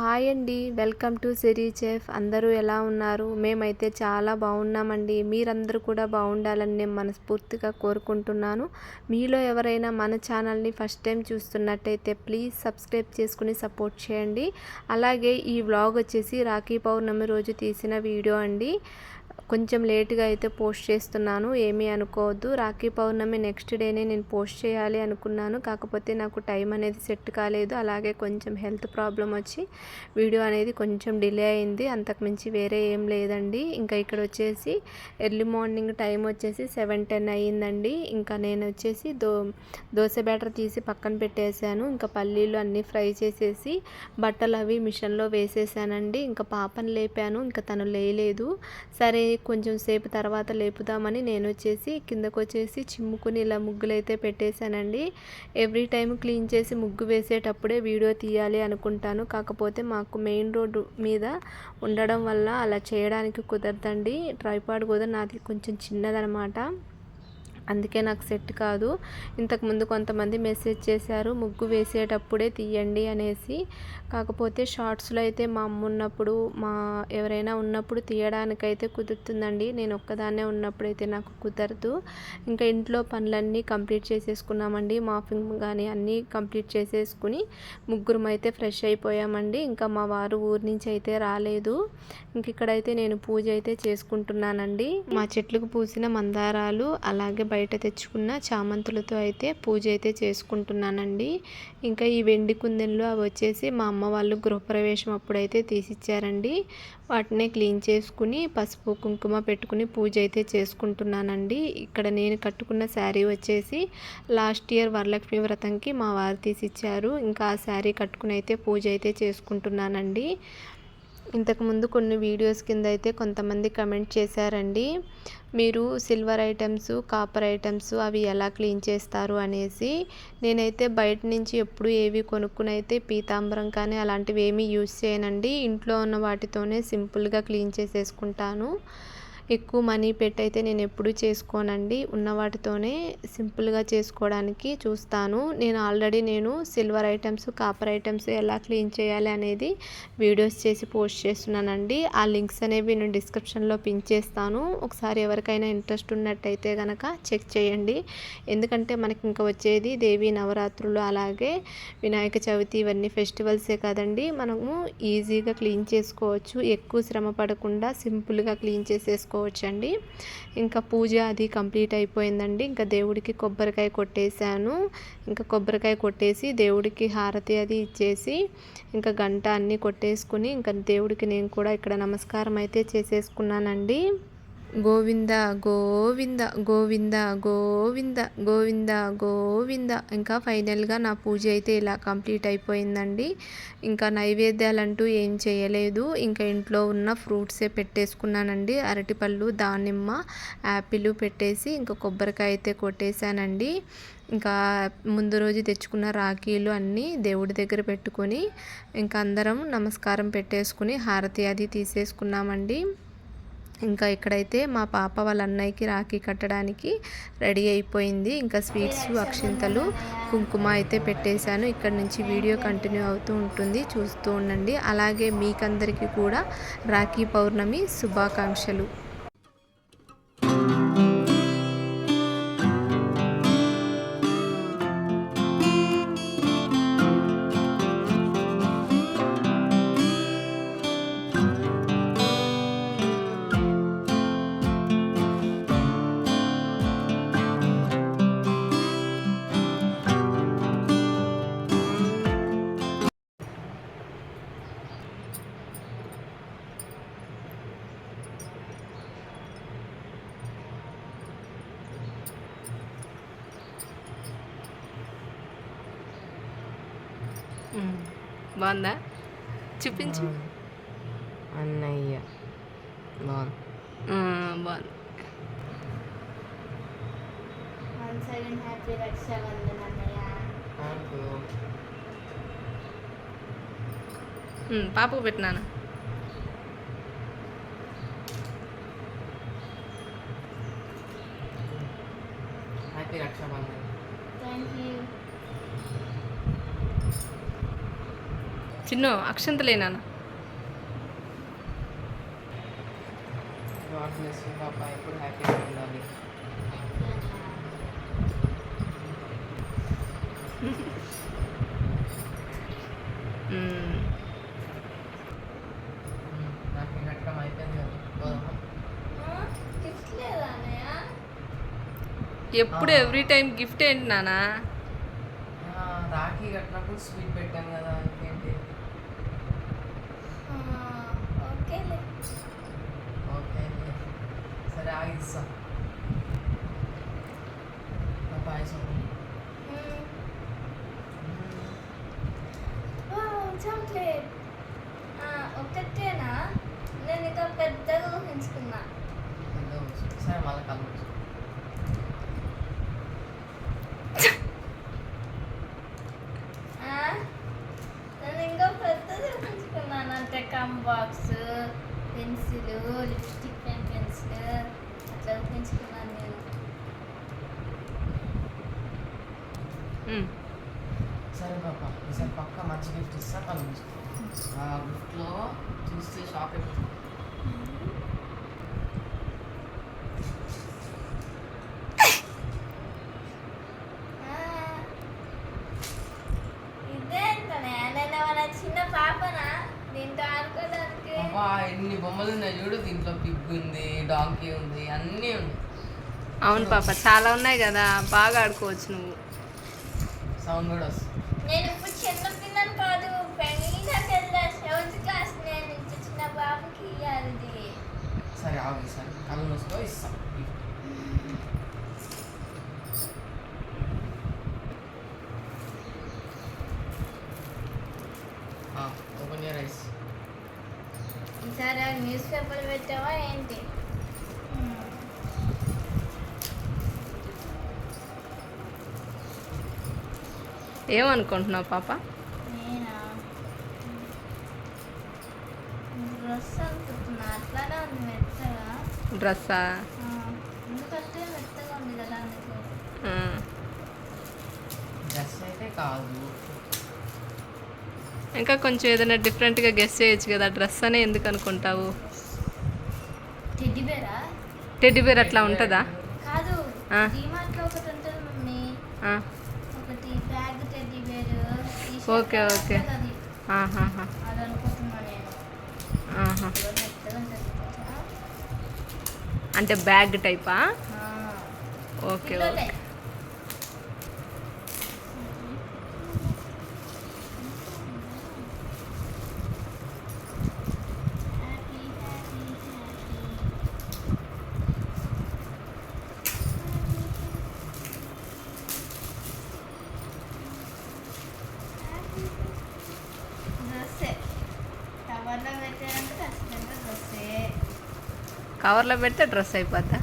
Hi అండి. Welcome to Siri chef. అందరూ ఎలా ఉన్నారు? మేమైతే చాలా బాగున్నామండి. మీరందరూ కూడా బాగుండాలని నేను మనస్ఫూర్తిగా కోరుకుంటున్నాను. మీలో ఎవరైనా మన ఛానల్ని ఫస్ట్ టైం చూస్తున్నట్టయితే ప్లీజ్ సబ్స్క్రైబ్ చేసుకుని సపోర్ట్ చేయండి. అలాగే ఈ వ్లాగ్ వచ్చేసి రాఖీ పౌర్ణమి రోజు తీసిన వీడియో అండి. కొంచెం లేట్గా అయితే పోస్ట్ చేస్తున్నాను ఏమీ అనుకోవద్దు. రాఖీ పౌర్ణమి నెక్స్ట్ డేనే నేను పోస్ట్ చేయాలి అనుకున్నాను. కాకపోతే నాకు టైం అనేది సెట్ కాలేదు. అలాగే కొంచెం హెల్త్ ప్రాబ్లం వచ్చి వీడియో అనేది కొంచెం డిలే అయింది. అంతకుమించి వేరే ఏం లేదండి. ఇంకా ఇక్కడ వచ్చేసి ఎర్లీ మార్నింగ్ టైం వచ్చేసి సెవెన్ టెన్ అయ్యిందండి. ఇంకా నేను వచ్చేసి దో దోశ బ్యాటర్ తీసి పక్కన పెట్టేశాను. ఇంకా పల్లీలు అన్నీ ఫ్రై చేసేసి బట్టలు అవి మిషన్లో వేసేసానండి. ఇంకా పాపను లేపాను. ఇంకా తను లేయలేదు. సరే కొంచెం సేపు తర్వాత లేపుదామని నేను వచ్చేసి కిందకు వచ్చేసి చిమ్ముకుని ఇలా ముగ్గులు అయితే పెట్టేశానండి. ఎవ్రీ టైం క్లీన్ చేసి ముగ్గు వేసేటప్పుడే వీడియో తీయాలి అనుకుంటాను. కాకపోతే మాకు మెయిన్ రోడ్డు మీద ఉండడం వల్ల అలా చేయడానికి కుదరదండి. ట్రైపాడ్ కూడా నాది కొంచెం చిన్నదనమాట. అందుకే నాకు సెట్ కాదు. ఇంతకుముందు కొంతమంది మెసేజ్ చేశారు ముగ్గు వేసేటప్పుడే తీయండి అనేసి. కాకపోతే షార్ట్స్లో అయితే మా అమ్మ ఉన్నప్పుడు మా ఎవరైనా ఉన్నప్పుడు తీయడానికైతే కుదురుతుందండి. నేను ఒక్కదాన్నే ఉన్నప్పుడైతే నాకు కుదరదు. ఇంకా ఇంట్లో పనులన్నీ కంప్లీట్ చేసేసుకున్నామండి. మాఫింగ్ కానీ అన్నీ కంప్లీట్ చేసేసుకుని ముగ్గురం అయితే ఫ్రెష్ అయిపోయామండి. ఇంకా మా వారు ఊరి నుంచి అయితే రాలేదు. ఇంక ఇక్కడైతే నేను పూజ అయితే చేసుకుంటున్నానండి. మా చెట్లకు పూసిన మందారాలు అలాగే బయట బయట తెచ్చుకున్న చామంతులతో అయితే పూజ అయితే చేసుకుంటున్నానండి. ఇంకా ఈ వెండి కుందెన్లు అవి వచ్చేసి మా అమ్మ వాళ్ళు గృహప్రవేశం అప్పుడైతే తీసిచ్చారండి. వాటినే క్లీన్ చేసుకుని పసుపు కుంకుమ పెట్టుకుని పూజ అయితే చేసుకుంటున్నానండి. ఇక్కడ నేను కట్టుకున్న శారీ వచ్చేసి లాస్ట్ ఇయర్ వరలక్ష్మి వ్రతంకి మా వారు తీసిచ్చారు. ఇంకా ఆ శారీ కట్టుకుని అయితే పూజ అయితే చేసుకుంటున్నానండి. ఇంతకుముందు కొన్ని వీడియోస్ కింద అయితే కొంతమంది కమెంట్ చేశారండి. మీరు సిల్వర్ ఐటమ్స్ కాపర్ ఐటమ్స్ అవి ఎలా క్లీన్ చేస్తారు అనేసి. నేనైతే బయట నుంచి ఎప్పుడు ఏవి కొనుక్కుని అయితే పీతాంబరం కానీ అలాంటివి ఏమీ యూజ్ చేయనండి. ఇంట్లో ఉన్న వాటితోనే సింపుల్గా క్లీన్ చేసేసుకుంటాను. ఎక్కువ మనీ పెట్టి అయితే నేను ఎప్పుడూ చేసుకోనండి. ఉన్న వాటితోనే సింపుల్గా చేసుకోవడానికి చూస్తాను. నేను ఆల్రెడీ నేను సిల్వర్ ఐటమ్స్ కాపర్ ఐటమ్స్ ఎలా క్లీన్ చేయాలి అనేది వీడియోస్ చేసి పోస్ట్ చేస్తున్నానండి. ఆ లింక్స్ అనేవి నేను డిస్క్రిప్షన్లో పిన్ చేస్తాను. ఒకసారి ఎవరికైనా ఇంట్రెస్ట్ ఉన్నట్టయితే కనుక చెక్ చేయండి. ఎందుకంటే మనకి ఇంకా వచ్చేది దేవి నవరాత్రులు అలాగే వినాయక చవితి ఇవన్నీ ఫెస్టివల్సే కదండి. మనము ఈజీగా క్లీన్ చేసుకోవచ్చు. ఎక్కువ శ్రమ పడకుండా సింపుల్గా క్లీన్ చేసేసుకోవచ్చు చేసుకోవచ్చండి. ఇంకా పూజ అది కంప్లీట్ అయిపోయిందండి. ఇంకా దేవుడికి కొబ్బరికాయ కొట్టేశాను. ఇంకా కొబ్బరికాయ కొట్టేసి దేవుడికి హారతి అది ఇచ్చేసి ఇంకా గంట అన్నీ కొట్టేసుకుని ఇంకా దేవుడికి నేను కూడా ఇక్కడ నమస్కారం అయితే చేసేసుకున్నానండి. గోవింద గోవింద గోవింద గోవింద గోవింద గోవింద. ఇంకా ఫైనల్గా నా పూజ అయితే ఇలా కంప్లీట్ అయిపోయిందండి. ఇంకా నైవేద్యాలంటూ ఏం చేయలేదు. ఇంకా ఇంట్లో ఉన్న ఫ్రూట్సే పెట్టేసుకున్నానండి. అరటిపళ్ళు దానిమ్మ యాపిల్ పెట్టేసి ఇంకా కొబ్బరికాయ అయితే కొట్టేశానండి. ఇంకా ముందు రోజు తెచ్చుకున్న రాఖీలు అన్నీ దేవుడి దగ్గర పెట్టుకొని ఇంకా అందరం నమస్కారం పెట్టేసుకుని హారతి అది తీసేసుకున్నామండి. ఇంకా ఇక్కడైతే మా పాప వాళ్ళ అన్నయ్యకి రాఖీ కట్టడానికి రెడీ అయిపోయింది. ఇంకా స్వీట్స్ అక్షింతలు కుంకుమ అయితే పెట్టేశాను. ఇక్కడ నుంచి వీడియో కంటిన్యూ అవుతూ ఉంటుంది. చూస్తూ ఉండండి. అలాగే మీకందరికీ కూడా రాఖీ పౌర్ణమి శుభాకాంక్షలు. బాగుందా? చూపించు. అన్నయ్య. బాగుంది. బాగుంది. పాపకు పెట్టినాను లేదా అన్నయ్య ఎప్పుడు ఎవ్రీ టైం గిఫ్ట్ ఏంటి నానా రాఖీ కట్టినప్పుడు స్వీట్ పెట్టాం కదా ఇంకేంటి? ఓకేలే ఓకే సరే ఆగిస్తా పాయసం చాక్లెట్ ఒకటేనా నేను ఇంకా పెద్దగా ఊహించుకున్నా. సరే మళ్ళీ కలవచ్చు ఆ, నేను ఇంకా పెద్దది ఊహించుకున్నాను అంటే compass box pencil lipstick pen pencil అట్లా ఊహించుకున్నాను నేను మ్మ్. సరే పాప ఈసారి పక్క మంచి గిఫ్ట్ ఇస్తా కలవచ్చు ఆ గిఫ్ట్లో చూస్తే షాక్ అయిపోతుంది ఆ, ఇదేంటనే నేను మన చిన్న పాపనా దీంతో ఆడుకోవడానికి అబ్బా ఎన్ని బొమ్మలు ఉన్నాయి చూడు. దీంట్లో పిగ్ ఉంది డాంకీ ఉంది అన్నీ ఉన్నాయి. అవును పాప చాలా ఉన్నాయి కదా. బాగా ఆడుకోవచ్చు నువ్వు. సౌండ్ కూడా వస్తుంది. నేను ఇప్పుడు చిన్న పిల్లని కాదు వెళ్ళా. సెవెంత్ క్లాస్ నేను ఇంత చిన్న బాబుకి ఇవ్వాలి. సరే ఆగు సరే. కళ్ళు మూసుకో ఇస్తాం. ఈసారి న్యూస్ పేపర్ పెట్టావా ఏంటి? ఏమనుకుంటున్నావు పాప? డ్రెస్సా? ఎందుకంటే మెత్తగా ఉంది కదా అందుకు. డ్రెస్ అయితే కాదు. ఇంకా కొంచెం ఏదైనా డిఫరెంట్గా గెస్ చేయొచ్చు కదా డ్రెస్ అనే ఎందుకు అనుకుంటావు? టెడ్డి బేరా అట్లా ఉంటుందా? Okay, okay. అంటే bag టైపా. Okay. Okay happy happy happy డ్రెస్సే కవర్లో పెట్టారంటే ఖచ్చితంగా డ్రెస్సే కవర్లో పెడితే డ్రెస్ అయిపోద్దా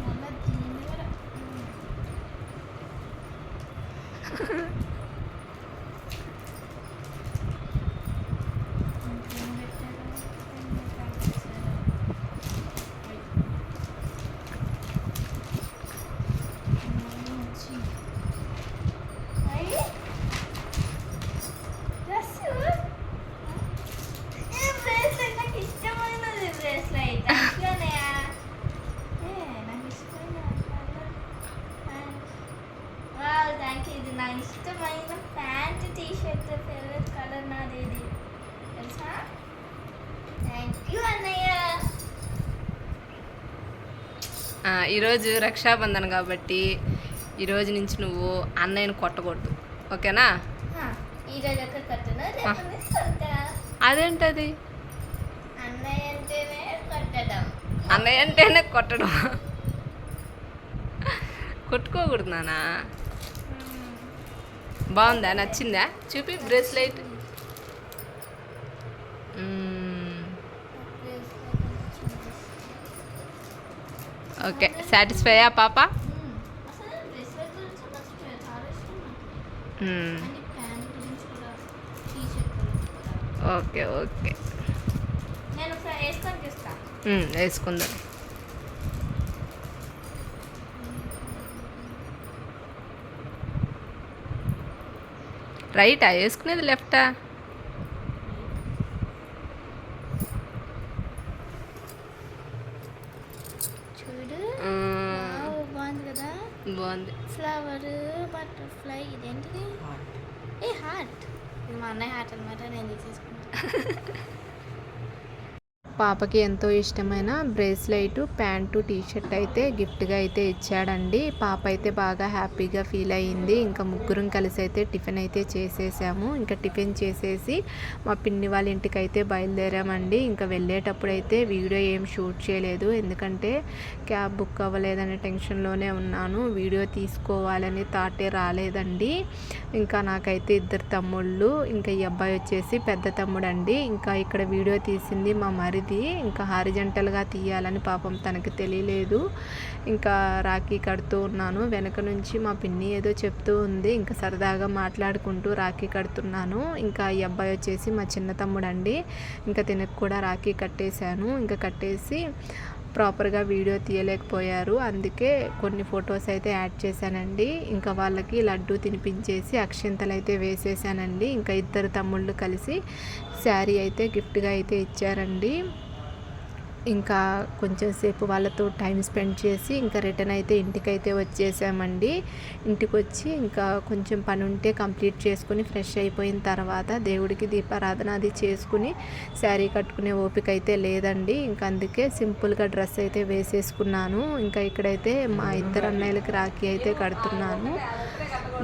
మళ్ళీ దీన్ని కూడా ఇంకేం పెట్టారు? ఇంకేం పెట్టారు? మళ్ళీ వచ్చింది. అయ్యి. డ్రెస్సు? ఈ బ్రేస్లెట్ నాకు ఇష్టమైనది బ్రేస్లెట్ అట్లనేయా ఏ, నాకు ఇష్టమైన colour pant. Wow thank you ఇది నా ఇష్టమైన pant T shirt favourite colour నాది ఇది తెలుసా థ్యాంక్ యూ అన్నయ్య ఆ, ఈరోజు రక్షాబంధన్ కాబట్టి ఈరోజు నుంచి నువ్వు అన్నయ్యను కొట్టకూడదు. ఓకేనా? అదేంటది? అన్నయ్య అంటేనే కొట్టడం. కొట్టుకోకూడదు నానా. బాగుందా? నచ్చిందా? చూపి బ్రేస్లెట్. ఓకే. సాటిస్ఫై పాప? Hmm. Okay okay. Hmm, వేసుకుందాం. రైటా వేసుకునేది లెఫ్టా ఇదేంటిది ఏ హార్ట్? మా అన్నయ్య హార్ట్ అనమాట నేను తీసేసుకుంటాను పాపకి ఎంతో ఇష్టమైన బ్రేస్లైట్ ప్యాంటు టీ షర్ట్ అయితే గిఫ్ట్గా అయితే ఇచ్చాడండి. పాప అయితే బాగా హ్యాపీగా ఫీల్ అయ్యింది. ఇంకా ముగ్గురం కలిసి అయితే టిఫిన్ అయితే చేసేసాము. ఇంకా టిఫిన్ చేసేసి మా పిన్ని వాళ్ళ ఇంటికి అయితే బయలుదేరామండి. ఇంకా వెళ్ళేటప్పుడు అయితే వీడియో ఏం షూట్ చేయలేదు. ఎందుకంటే క్యాబ్ బుక్ అవ్వలేదనే టెన్షన్లోనే ఉన్నాను. వీడియో తీసుకోవాలని థాటే రాలేదండి. ఇంకా నాకైతే ఇద్దరు తమ్ముళ్ళు ఇంకా ఈ అబ్బాయి వచ్చేసి పెద్ద తమ్ముడు అండి ఇంకా ఇక్కడ వీడియో తీసింది మా మరిది ఇంకా హారిజంటల్గా తీయాలని పాపం తనకి తెలియలేదు. ఇంకా రాఖీ కడుతూ ఉన్నాను. వెనక నుంచి మా పిన్ని ఏదో చెప్తూ ఉంది. ఇంకా సరదాగా మాట్లాడుకుంటూ రాఖీ కడుతున్నాను. ఇంకా ఈ అబ్బాయి వచ్చేసి మా చిన్న తమ్ముడు అండి ఇంకా తినకు కూడా రాఖీ కట్టేశాను. ఇంకా కట్టేసి ప్రాపర్గా వీడియో తీయలేకపోయారు. అందుకే కొన్ని ఫొటోస్ అయితే యాడ్ చేశానండి. ఇంకా వాళ్ళకి లడ్డు తినిపించేసి అక్షింతలు అయితే వేసేసానండి ఇంకా ఇద్దరు తమ్ముళ్ళు కలిసి శారీ అయితే గిఫ్ట్గా అయితే ఇచ్చారండి. ఇంకా కొంచెం సేపు వాళ్ళతో టైం స్పెండ్ చేసి ఇంకా రిటర్న్ అయితే ఇంటికైతే వచ్చేసామండి. ఇంటికి వచ్చి ఇంకా కొంచెం పని ఉంటే కంప్లీట్ చేసుకుని ఫ్రెష్ అయిపోయిన తర్వాత దేవుడికి దీపారాధన అది చేసుకుని శారీ కట్టుకునే ఓపిక అయితే లేదండి. ఇంకా అందుకే సింపుల్గా డ్రెస్ అయితే వేసేసుకున్నాను. ఇంకా ఇక్కడైతే మా ఇద్దరు అన్నయ్యలకి రాఖీ అయితే కడుతున్నాను.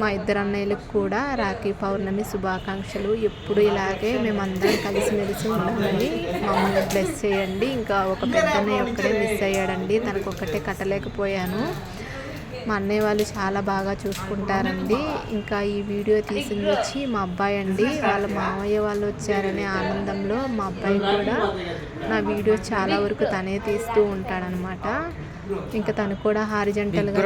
మా ఇద్దరు అన్నయ్యలకు కూడా రాఖీ పౌర్ణమి శుభాకాంక్షలు. ఎప్పుడు ఇలాగే మేమందరం కలిసిమెలిసి ఉండాలని మమ్మల్ని బ్లెస్ చేయండి. ఇంకా ఒక పెద్దనే ఒక్కడే మిస్ అయ్యాడండి. తనకు ఒక్కటే కట్టలేకపోయాను. మా అన్నయ్య వాళ్ళు చాలా బాగా చూసుకుంటారండి. ఇంకా ఈ వీడియో తీసింది వచ్చి మా అబ్బాయి అండి. వాళ్ళ మామయ్య వాళ్ళు వచ్చారనే ఆనందంలో మా అబ్బాయి కూడా నా వీడియో చాలా వరకు తనే తీస్తూ ఉంటాడనమాట. ఇంకా తను కూడా హారిజంటల్గా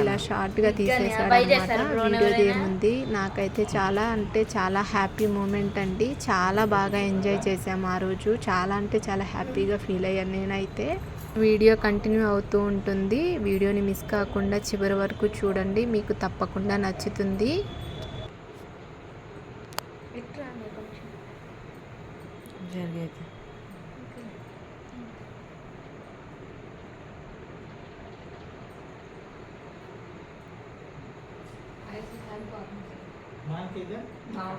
ఇలా షార్ట్గా తీసేసాడు అనమాట వీడియోది ఏముంది నాకైతే చాలా అంటే చాలా హ్యాపీ మూమెంట్ అండి. చాలా బాగా ఎంజాయ్ చేసాము ఆ రోజు. చాలా అంటే చాలా హ్యాపీగా ఫీల్ అయ్యాను నేనైతే. వీడియో కంటిన్యూ అవుతూ ఉంటుంది. వీడియోని మిస్ కాకుండా చివరి వరకు చూడండి. మీకు తప్పకుండా నచ్చుతుంది.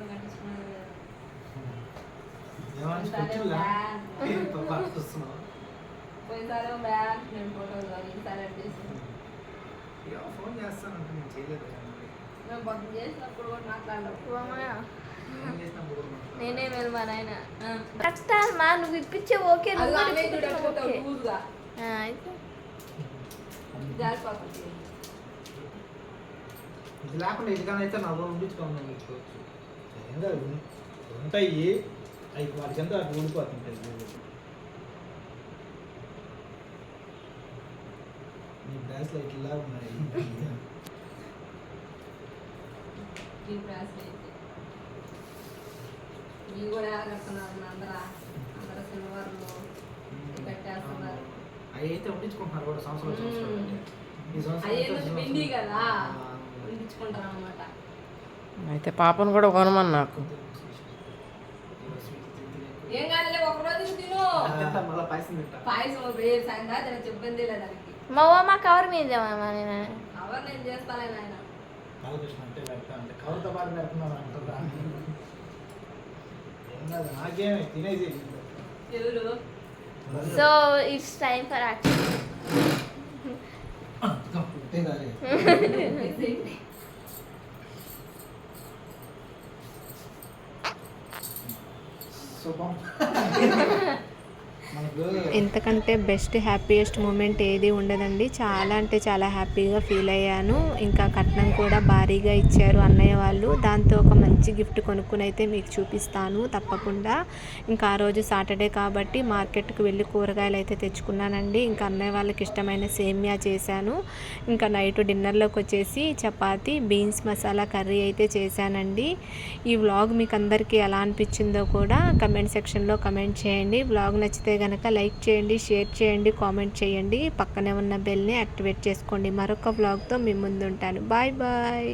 ఇంకా ఏమన్నా స్పెషల్లా? వస్తున్నావు? ఏమో ఫోన్ చేస్తానంటే నేను చేయలేదు కదా మరి. ఏం చేసినప్పుడు కూడా మాట్లాడలేదు. నేనే మేలు మా నాయన. మా నువ్వు ఇప్పించే ఓకే ఇది లేకుండా ఇది కానీ అయితే నా రోజు. ఉండించుకోమని కాదు ఉంటాయి. అవి వాటి చెంత అటు ఊడిపోతుంటాయి నీ బ్రాస్లో ఇట్లా ఉన్నాయి. ఇవి కూడా కడుతున్నారు అందరా? అందరూ సిల్వర్లు కట్టేస్తున్నారు అవి అయితే ఉండించుకుంటున్నారు కూడా సంవత్సరం సంవత్సరం. కదా. ఉండించుకుంటారు అనమాట అయితే పాపను కూడా కొనమని నాకు. ఏం కాదులే తిను పాయసం దానికి మా ఓ మా కవర్ మీద నేను. So it's time for action. శుభం ఎంతకంటే బెస్ట్ హ్యాపీయెస్ట్ మూమెంట్ ఏది ఉండదండి. చాలా అంటే చాలా హ్యాపీగా ఫీల్ అయ్యాను. ఇంకా కట్నం కూడా భారీగా ఇచ్చారు అన్నయ్య వాళ్ళు. దాంతో మంచి గిఫ్ట్ కొనుక్కుని అయితే మీకు చూపిస్తాను తప్పకుండా. ఇంకా ఆ రోజు సాటర్డే కాబట్టి మార్కెట్కి వెళ్ళి కూరగాయలు అయితే తెచ్చుకున్నానండి. ఇంకా అన్నయ్య వాళ్ళకి ఇష్టమైన సేమియా చేశాను. ఇంకా నైట్ డిన్నర్లోకి వచ్చేసి చపాతి బీన్స్ మసాలా కర్రీ అయితే చేశానండి. ఈ వ్లాగ్ మీకు అందరికీ ఎలా అనిపించిందో కూడా కమెంట్ సెక్షన్లో కమెంట్ చేయండి. వ్లాగ్ నచ్చితే కనుక లైక్ చేయండి షేర్ చేయండి కామెంట్ చేయండి. పక్కనే ఉన్న బెల్ని యాక్టివేట్ చేసుకోండి. మరొక వ్లాగ్తో మీ ముందు ఉంటాను బాయ్ బాయ్.